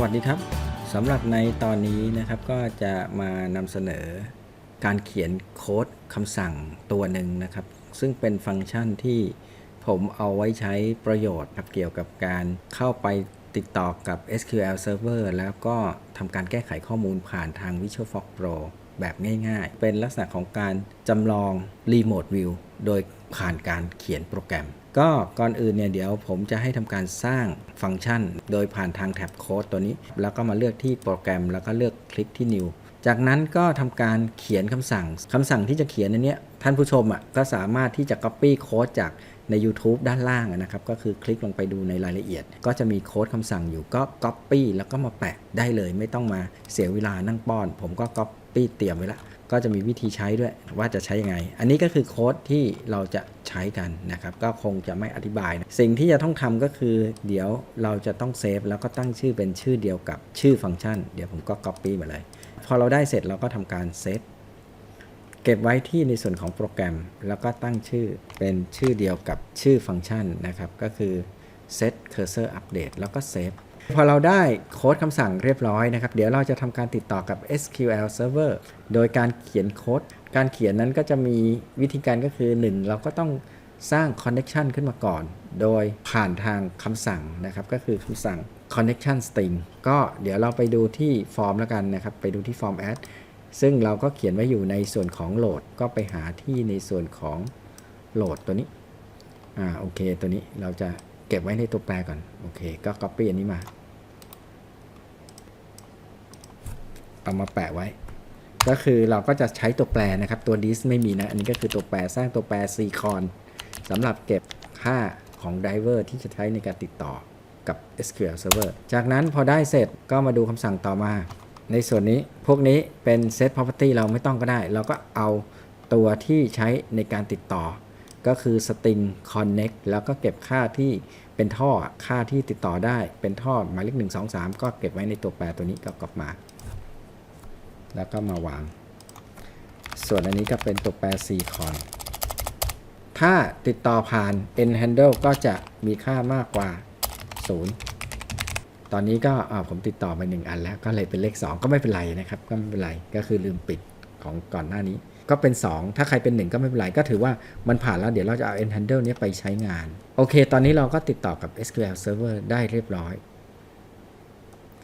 วัสดีครับสำหรับในตอนนี้นะครับก็จะมานำเสนอการเขียนโค้ดคำสั่งตัวหนึ่งนะครับ ซึ่งเป็นฟังก์ชันที่ผมเอาไว้ใช้ประโยชน์ครับเกี่ยวกับการเข้าไปติดต่อกับ SQL Server แล้วก็ทำการแก้ไขข้อมูลผ่านทาง Visual Fox Pro แบบง่ายๆ เป็นลักษณะของการจำลอง Remote View โดยผ่านการเขียนโปรแกรม ก็ก่อนอื่นเนี่ยเดี๋ยวผมจะให้ทำการสร้างฟังก์ชัน โดยผ่านทางแท็บโค้ดตัวนี้ แล้วก็มาเลือกที่โปรแกรม แล้วก็เลือกคลิกที่ New จากนั้นก็ทำการเขียนคำสั่งคำสั่งที่จะเขียนในนี้ท่านผู้ชมอะก็สามารถที่จะ Copy โค้ดจากใน YouTube ด้านล่างนะครับ ก็คือคลิกลงไปดูในรายละเอียด ก็จะมีโค้ดคำสั่งอยู่ก็ Copy แล้วก็มาแปะได้เลย ไม่ต้องมาเสียเวลานั่งป้อน ผมก็ Copy เตรียมไว้ละ ก็จะมีวิธีใช้ด้วยว่าจะใช้ยังไง อันนี้ก็คือโค้ดที่เราจะใช้กันนะครับ ก็คงจะไม่อธิบายนะสิ่งที่จะต้องทำก็คือ เดี๋ยวเราจะต้องเซฟแล้วก็ตั้งชื่อเป็นชื่อเดียวกับชื่อฟังก์ชัน เดี๋ยวผมก็ Copy มาเลย พอเราได้เสร็จเราก็ทำการเซฟเก็บไว้ที่ในส่วนของโปรแกรม แล้วก็ตั้งชื่อเป็นชื่อเดียวกับชื่อฟังก์ชันนะครับ ก็คือ set cursor update แล้วก็ save พอเราได้โค้ดคำสั่งเรียบร้อยนะครับ เดี๋ยวเราจะทำการติดต่อกับ SQL Server โดยการเขียนโค้ด การเขียนนั้นก็จะมีวิธีการก็คือ 1 เราก็ต้องสร้าง connection ขึ้นมาก่อน โดยผ่านทางคำสั่งนะครับ ก็คือคำสั่ง connection string ก็เดี๋ยวเราไปดูที่ฟอร์มแล้วกันนะครับ ไปดูที่ฟอร์ม add ซึ่งเราก็เขียนไว้อยู่ในส่วนของโหลด ก็ไปหาที่ในส่วนของโหลดตัวนี้ อ่า โอเค ตัวนี้เราจะ เก็บไว้ในตัวแปรก่อน โอเค ก็ copy อันนี้มา เอามาแปะไว้ ก็คือเราก็จะใช้ตัวแปรนะครับ ตัว dis ไม่มีนะ อันนี้ก็คือตัวแปรสร้างตัวแปร c c o n สำหรับเก็บค่าของ driver ที่จะใช้ในการติดต่อกับ SQL Server จากนั้นพอได้เสร็จก็มาดูคำสั่งต่อมา ในส่วนนี้พวกนี้เป็น set property เราไม่ต้องก็ได้ เราก็เอาตัวที่ใช้ในการติดต่อ ก็คือ string connect แล้วก็เก็บค่าที่เป็นท่อค่าที่ติดต่อได้เป็นท่อหมายเลข1 2 3ก็เก็บไว้ในตัวแปรตัวนี้ก็กลับมา แล้วก็มาวาง ส่วนอันนี้ก็เป็นตัวแปร c con ถ้าติดต่อผ่าน n handle ก็จะมีค่ามากกว่า 0 ตอนนี้ก็อ่าผมติดต่อไป 1 อันแล้วก็เลยเป็นเลข 2 ก็ไม่เป็นไรนะครับ ก็ไม่เป็นไรก็คือลืมปิดของก่อนหน้านี้ ก็เป็น 2 ถ้าใครเป็น 1 ก็ไม่เป็นไร ก็ถือว่ามันผ่านแล้วเดี๋ยวเราจะเอา n handle เนี้ยไปใช้งาน โอเค ตอนนี้เราก็ติดต่อกับ SQL Server ได้เรียบร้อย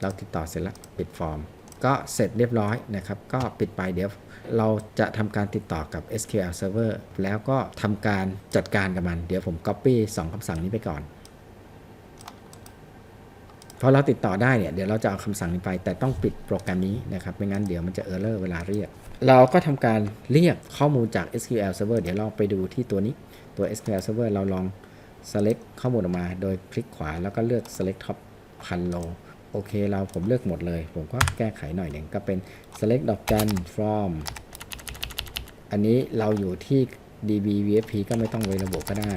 เราติดต่อเสร็จแล้วปิดฟอร์ม ก็เสร็จเรียบร้อยนะครับ ก็ปิดไปเดี๋ยวเราจะทำการติดต่อกับ SQL Server แล้วก็ทำการจัดการกับมัน เดี๋ยวผม Copy 2คำสั่งนี้ไปก่อน พอเราติดต่อได้เนี่ยเดี๋ยวเราจะเอาคำสั่งนี้ไป แต่ต้องปิดโปรแกรมนี้นะครับไม่งั้นเดี๋ยวมันจะเออร์เลอร์เวลาเรียก เราก็ทำการเรียกข้อมูลจาก SQL Server เดี๋ยวเราไปดูที่ตัวนี้ตัว SQL Server เราลอง select ข้อมูลออกมา โดยคลิกขวาแล้วก็เลือก select top พันโลโอเคเราผมเลือกหมดเลย ผมก็แก้ไขหน่อยหนึ่งก็เป็น select ดอกจัน from อันนี้เราอยู่ที่ db vfp ก็ไม่ต้องไว้ระบบก็ได้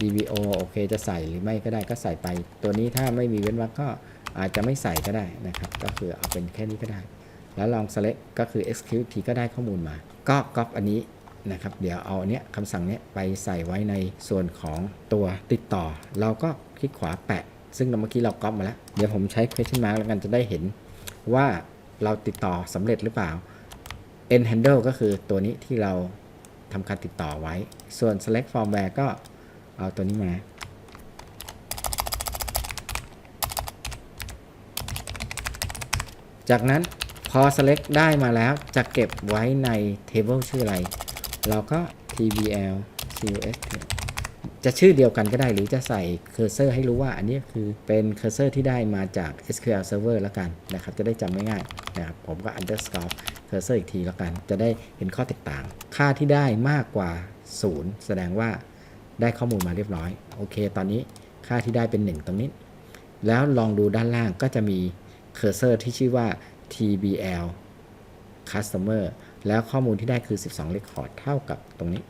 dbo โอเคจะใส่หรือไม่ก็ได้ก็ใส่ไป ตัวนี้ถ้าไม่มีเว้นวรรคก็อาจจะไม่ใส่ก็ได้นะครับ ก็คือเอาเป็นแค่นี้ก็ได้ แล้วลอง select ก็คือ execute ทีก็ได้ข้อมูลมา ก็ก๊อปอันนี้นะครับ เดี๋ยวเอาเนี้ยคำสั่งเนี้ยไปใส่ไว้ในส่วนของตัวติดต่อ เราก็คลิกขวาแปะ ซึ่งเมื่อกี้เราก๊อปมาแล้ว เดี๋ยวผมใช้ question mark แล้วกันจะได้เห็นว่าเราติดต่อสำเร็จหรือเปล่า end handle ก็คือตัวนี้ที่เราทำการติดต่อไว้ ส่วน select firmware ก็ เอาตัวนี้มาจากนั้นพอ select ได้มาแล้วจะเก็บไว้ใน table ชื่ออะไร เราก็ tbl cus จะชื่อเดียวกันก็ได้หรือจะใส่เคอร์เซอร์ให้รู้ว่าอันนี้คือเป็นเคอร์เซอร์ที่ได้มาจาก SQL Server แล้วกันนะครับ จะได้จำง่ายๆนะครับ ผมก็ underscore cursor อีกทีแล้วกัน จะได้เห็นข้อแตกต่าง ค่าที่ได้มากกว่า 0 แสดงว่า ได้ข้อมูลมาเรียบร้อย โอเค ตอนนี้ค่าที่ได้เป็น 1 ตรงนี้ แล้วลองดูด้านล่างก็จะมีเคอร์เซอร์ที่ชื่อว่า tbl customer แล้วข้อมูลที่ได้คือ 12 record เท่ากับตรงนี้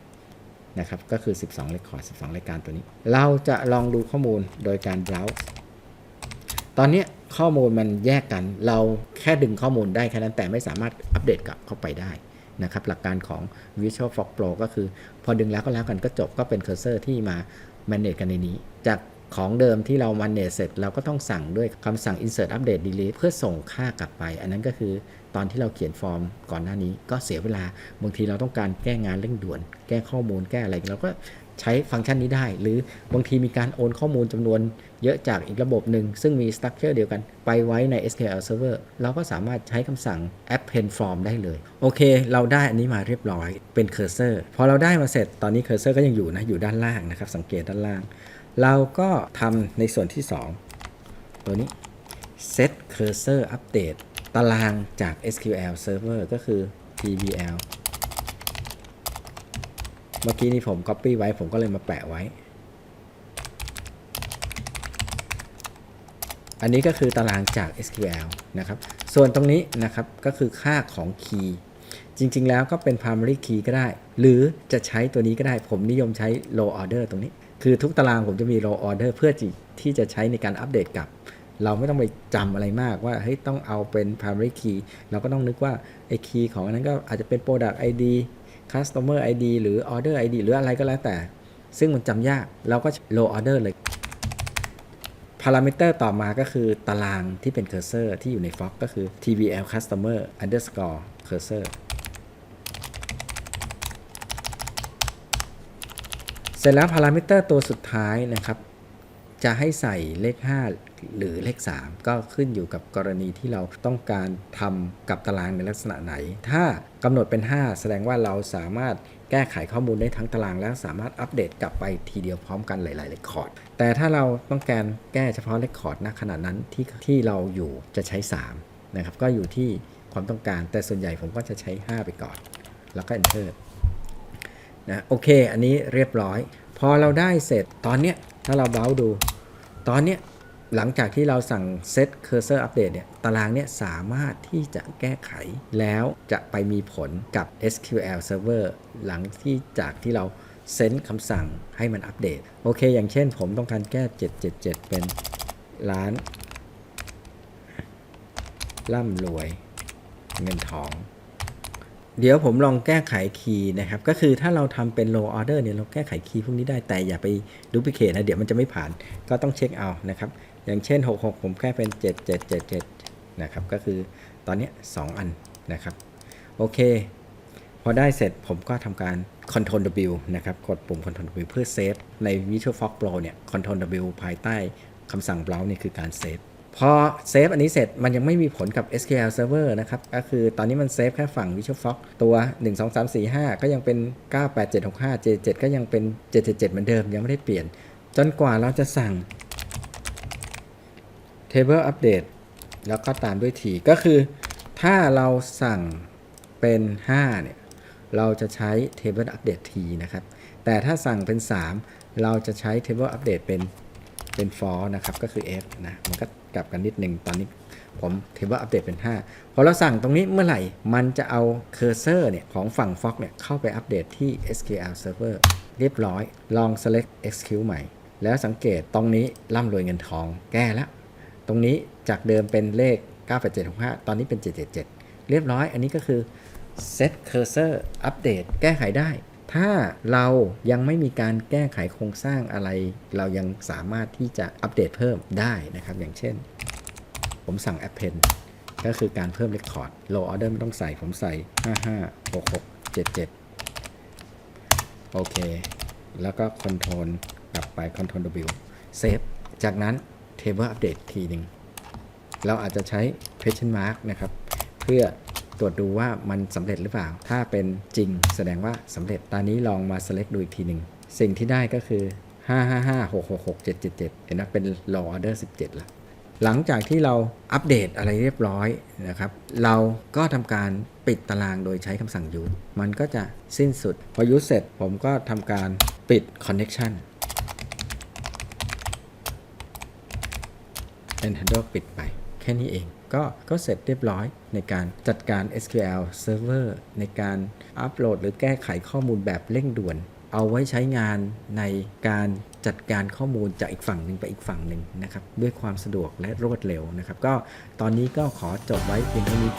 นะครับ ก็คือ 12 record 12 รายการตัวนี้ เราจะลองดูข้อมูลโดยการ browse ตอนนี้ข้อมูลมันแยกกัน เราแค่ดึงข้อมูลได้แค่นั้นแต่ไม่สามารถอัปเดตกลับเข้าไปได้ นะครับหลักการของ Visual Fox Pro ก็คือ พอดึงแล้วก็แล้วกันก็จบก็เป็นเคอร์เซอร์ที่มา manage กันในนี้ จากของเดิมที่เรา manage เสร็จเราก็ต้องสั่งด้วยคำสั่ง insert update delete เพื่อส่งค่ากลับไป อันนั้นก็คือตอนที่เราเขียนฟอร์มก่อนหน้านี้ก็เสียเวลา บางทีเราต้องการแก้งานเร่งด่วน แก้ข้อมูลแก้อะไรเราก็ ใช้ฟังก์ชันนี้ได้ หรือบางทีมีการโอนข้อมูลจำนวนเยอะจากอีกระบบหนึ่ง ซึ่งมี structure เดียวกันไปไว้ใน SQL Server เราก็สามารถใช้คำสั่ง append form ได้เลย โอเค เราได้อันนี้มาเรียบร้อยเป็น cursor พอเราได้มาเสร็จตอนนี้ cursor ก็ยังอยู่นะ อยู่ด้านล่างนะครับ สังเกตด้านล่าง เราก็ทำในส่วนที่ 2 ตัวนี้ set cursor update ตารางจาก SQL Server ก็คือ TBL เมื่อกี้นี้ผม Copy ไว้ผมก็เลยมาแปะไว้ อันนี้ก็คือตารางจาก SQL นะครับ ส่วนตรงนี้นะครับก็คือค่าของ key จริง ๆ แล้วก็เป็น primary key ก็ได้ หรือจะใช้ตัวนี้ก็ได้ ผมนิยมใช้ low order ตรงนี้ คือทุกตารางผมจะมี low order เพื่อที่ที่จะใช้ในการอัปเดตกับ เราไม่ต้องไปจำอะไรมากว่า เฮ้ย ต้องเอาเป็น primary key เราก็ต้องนึกว่าไอ้ key ของอันนั้นก็อาจจะเป็น product ID customer ID หรือ order ID หรืออะไรก็แล้วแต่ ซึ่งมันจำยากเราก็ low order เลย พารามิเตอร์ต่อมาก็คือตารางที่เป็น cursor ที่อยู่ใน Fox ก็คือ tbl customer underscore cursor เสร็จแล้วพารามิเตอร์ตัวสุดท้ายนะครับ จะให้ใส่เลข 5 หรือเลข 3 ก็ขึ้นอยู่กับกรณีที่เราต้องการทำกับตารางในลักษณะไหน ถ้ากำหนดเป็น 5 แสดงว่าเราสามารถแก้ไขข้อมูลได้ทั้งตาราง แล้วสามารถอัปเดตกลับไปทีเดียวพร้อมกันหลายๆเรคคอร์ด แต่ถ้าเราต้องการแก้เฉพาะเรคคอร์ดณขณะนั้นที่ที่เราอยู่จะใช้ 3 นะครับ ก็อยู่ที่ความต้องการ แต่ส่วนใหญ่ผมก็จะใช้ 5 ไปก่อน แล้วก็ enter นะ โอเค อันนี้เรียบร้อย พอเราได้เสร็จ ตอนเนี้ย ถ้าเราเบราว์ดู ตอนเนี้ยหลังจากที่เราสั่ง set cursor update เนี่ย ตารางเนี่ยสามารถที่จะแก้ไข แล้วจะไปมีผลกับ SQL server หลังที่จากที่เราเซนคำสั่งให้มันอัปเดต โอเค อย่างเช่นผมต้องการแก้ 777 เป็นล้าน ร่ำรวย เงินทอง เดี๋ยวผมลองแก้ไขคีย์นะครับ ก็คือถ้าเราทำเป็น low order เนี่ยเราแก้ไขคีย์พวกนี้ได้แต่อย่าไปดูพิเคทนะเดี๋ยวมันจะไม่ผ่านก็ต้องเช็คเอานะครับ อย่างเช่น 66 ผมแค่เป็น 7777 นะครับ ก็คือตอนนี้ 2 อันนะครับ โอเค พอได้เสร็จผมก็ทำการ Ctrl W นะครับ กดปุ่ม Ctrl W เพื่อเซฟใน Visual Fox Pro เนี่ย Ctrl W ภายใต้คำสั่ง browse นี่คือการเซฟ พอเซฟอันนี้เสร็จมันยังไม่มีผลกับ SQL Server นะครับ ก็คือตอนนี้มันเซฟแค่ฝั่ง Visual Fox ตัว 1 2 3 4 5 ก็ยังเป็น 98765 J7 ก็ยังเป็น 777 เหมือนเดิม ยังไม่ได้เปลี่ยน จนกว่าเราจะสั่ง Table Update แล้วก็ตามด้วย T ก็คือถ้าเราสั่งเป็น 5 เนี่ย เราจะใช้ Table Update T นะครับ แต่ถ้าสั่งเป็น 3 เราจะใช้ Table Update เป็น เป็น for นะครับ ก็คือ F นะ มันก็กลับกันนิดหนึ่งตอนนี้ผม Table Update เป็น 5 พอเราสั่งตรงนี้เมื่อไหร่ มันจะเอา Cursor เนี่ย ของฝั่ง Fox เนี่ย เข้าไปอัปเดตที่ SQL Server เรียบร้อย ลอง select execute ใหม่ แล้วสังเกตตรงนี้ร่ำรวยเงินทอง แก้แล้ว ตรงนี้จากเดิมเป็นเลข 98765 ตอนนี้เป็น 777 เรียบร้อย อันนี้ก็คือ set cursor update แก้ไขได้ ถ้าเรายังไม่มีการแก้ไขโครงสร้างอะไร เรายังสามารถที่จะอัปเดตเพิ่มได้นะครับ อย่างเช่น ผมสั่ง append ก็คือการเพิ่ม record low order ไม่ต้องใส่ผมใส่ 556677 โอเค แล้วก็ control กลับไป control W save จากนั้น table update ทีหนึ่งเราอาจจะใช้ question mark นะครับ เพื่อ ตรวจดูว่ามันสำเร็จหรือเปล่า ถ้าเป็นจริงแสดงว่าสำเร็จ ตอนนี้ลองมา select ดูอีกทีหนึ่ง สิ่งที่ได้ก็คือ 555666777 เห็นไหมเป็น low order 17ละหลังจากที่เราอัปเดตอะไรเรียบร้อยนะครับ เราก็ทำการปิดตารางโดยใช้คำสั่ง use มันก็จะสิ้นสุด พอ use เสร็จผมก็ทำการปิด connection and handle ปิดไปแค่นี้เอง ก็ก็เสร็จเรียบร้อยในการจัดการ SQL Server ในการอัปโหลดหรือแก้ไขข้อมูลแบบเร่งด่วน เอาไว้ใช้งานในการจัดการข้อมูลจากอีกฝั่งหนึ่งไปอีกฝั่งหนึ่งนะครับ ด้วยความสะดวกและรวดเร็วนะครับ ก็ตอนนี้ก็ขอจบไว้เพียงเท่านี้